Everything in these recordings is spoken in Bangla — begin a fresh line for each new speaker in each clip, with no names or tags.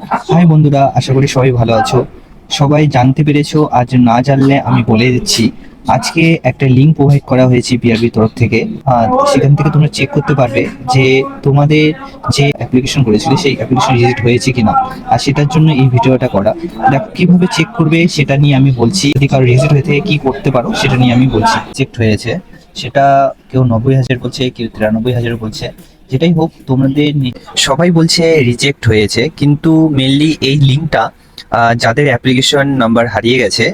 হাই বন্ধুরা, আশা করি সবাই ভালো আছো। সবাই জানতে পেরেছ, আজ না জানলে আমি বলে দিচ্ছি, আজকে একটা লিঙ্ক প্রোভাইড করা হয়েছে বিআরবি তরফ থেকে। আর সেখান থেকে তোমরা চেক করতে পারবে যে তোমাদের যে অ্যাপ্লিকেশন করেছিলে, সেই অ্যাপ্লিকেশন রিজেক্ট হয়েছে কিনা। আর সেটার জন্য এই ভিডিওটা করা। দেখো, কীভাবে চেক করবে সেটা নিয়ে আমি বলছি। যদি কারও রিজেক্ট হয়ে থাকে, কি করতে পারো সেটা নিয়ে আমি বলছি। চেক হয়েছে। সেটা কেউ নব্বই হাজার বলছে, কেউ তিরানব্বই হাজার বলছে। যেটাই হোক, তোমাদের সবাই বলছে রিজেক্ট হয়েছে, কিন্তু মেনলি এই লিঙ্কটা যাদের অ্যাপ্লিকেশন নাম্বার হারিয়ে গেছে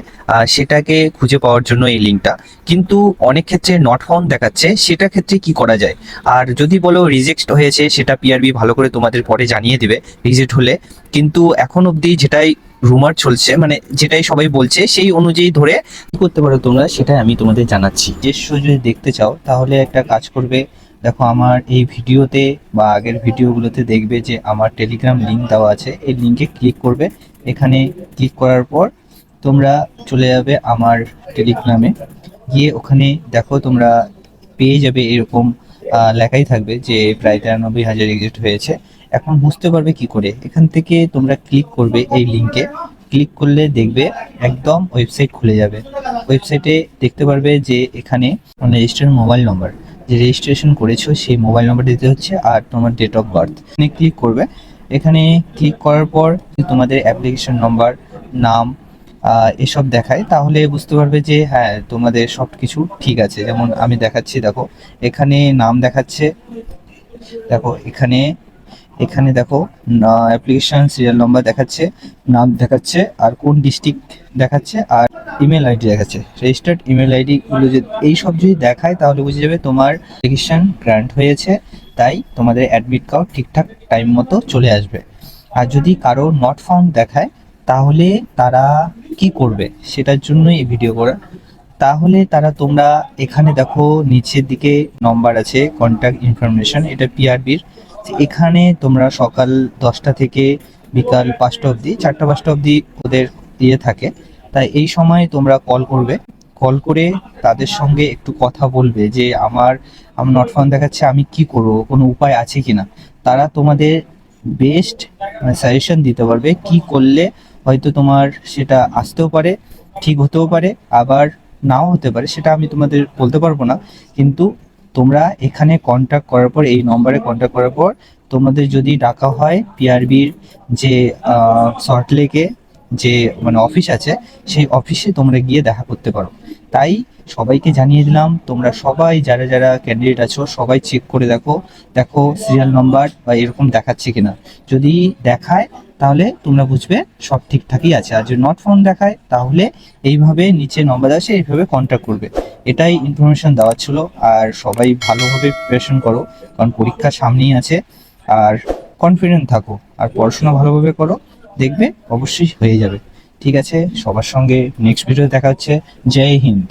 সেটাকে খুঁজে পাওয়ার জন্য এই লিঙ্কটা কিন্তু অনেক ক্ষেত্রে নট ফাউন্ড দেখাচ্ছে, সেটা ক্ষেত্রে কি করা যায়? আর যদি বলো রিজেক্ট হয়েছে, সেটা পিআরবি ভালো করে তোমাদের পরে জানিয়ে দিবে রিজেক্ট হলে। কিন্তু এখন অবধি যেটাই রুমার চলছে মানে যেটাই সবাই বলছে, সেই অনুযায়ী ধরে কি করতে পারো তোমরা, সেটাই আমি তোমাদের জানাচ্ছি। নিজস্ব যদি দেখতে চাও, তাহলে একটা কাজ করবে দেখো, আমার এই ভিডিওতে বা আগের ভিডিওগুলোতে দেখবে যে আমার টেলিগ্রাম লিঙ্ক দেওয়া আছে। এই লিঙ্কে ক্লিক করবে। এখানে ক্লিক করার পর তোমরা চলে যাবে আমার টেলিগ্রামে গিয়ে ওখানে দেখো, তোমরা পেয়ে যাবে এরকম লেখাই থাকবে যে প্রায় তিরানব্বই হাজার এক্সিট হয়েছে। এখন বুঝতে পারবে কি করে? এখান থেকে তোমরা ক্লিক করবে এই লিঙ্কে ক্লিক করলে দেখবে একদম ওয়েবসাইট খুলে যাবে। ওয়েবসাইটে দেখতে পারবে যে এখানে রেজিস্টার মোবাইল নম্বর যে রেজিস্ট্রেশন করেছ, সেই মোবাইল নাম্বার দিতে হচ্ছে আর তোমার ডেট অফ বার্থ এখানে ক্লিক করবে। এখানে ক্লিক করার পর তোমাদের অ্যাপ্লিকেশন নম্বর নাম এসব দেখায়, তাহলে বুঝতে পারবে যে হ্যাঁ তোমাদের সব কিছু ঠিক আছে। যেমন আমি দেখাচ্ছি, দেখো, এখানে নাম দেখাচ্ছে। দেখো, এখানে এখানে দেখো অ্যাপ্লিকেশন সিরিয়াল নম্বর দেখাচ্ছে, নাম দেখাচ্ছে, আর কোন ডিস্ট্রিক্ট দেখাচ্ছে, আর ইমেল আইডি দেখাচ্ছে। রেজিস্টার্ড ইমেল আইডি গুলো যদি এই সব যদি দেখায়, তাহলে বুঝে যাবে তোমার অ্যাপ্লিকেশন গ্রান্ট হয়েছে, তাই তোমাদের অ্যাডমিট কার্ড ঠিকঠাক টাইম মতো চলে আসবে। আর যদি কারও নট ফাউন্ড দেখায়, তাহলে তারা কি করবে? সেটার জন্যই এই ভিডিও করা। তাহলে তারা তোমরা এখানে দেখো, নিচের দিকে নম্বর আছে কন্ট্যাক্ট ইনফরমেশন এটা পিআরবির এখানে তোমরা সকাল দশটা থেকে বিকাল পাঁচটা অবধি, চারটা পাঁচটা অবধি ওদের ইয়ে থাকে। তাই এই সময় তোমরা কল করবে। কল করে তাদের সঙ্গে একটু কথা বলবে যে, আমার আমার নট ফাউন্ড দেখাচ্ছে, আমি কি করব? কোনো উপায় আছে কিনা? তারা তোমাদের বেস্ট সাজেশন দিতে পারবে কি করলে হয়তো তোমার সেটা আসতেও পারে, ঠিক হতেও পারে, আবার নাও হতে পারে, সেটা আমি তোমাদের বলতে পারব না। কিন্তু তোমরা এখানে কন্ট্যাক্ট করার পর, এই নম্বরে কন্ট্যাক্ট করার পর, তোমাদের যদি ডাকা হয় পিআরবির যে সল্টলেকে যে মানে অফিস আছে, সেই অফিসে তোমরা গিয়ে দেখা করতে পারো। তাই সবাইকে জানিয়ে দিলাম, তোমরা সবাই যারা যারা ক্যান্ডিডেট আছো, সবাই চেক করে দেখো দেখো সিরিয়াল নাম্বার বা এরকম দেখাচ্ছে কিনা। যদি দেখায়, তাহলে তোমরা বুঝবে সব ঠিকঠাকই আছে। আর যদি নট ফোন দেখায়, তাহলে এইভাবে নিচে নম্বর আসে, এইভাবে কন্ট্যাক্ট করবে। এটাই ইনফরমেশন দেওয়া ছিল। আর সবাই ভালোভাবে প্রিপারেশন করো, কারণ পরীক্ষা সামনেই আছে। আর কনফিডেন্ট থাকো। আর পড়াশোনা ভালোভাবে করো। দেখবে অবশ্যই হয়ে যাবে। ঠিক আছে সবার সঙ্গে নেক্সট ভিডিও দেখা হচ্ছে। জয় হিন্দ।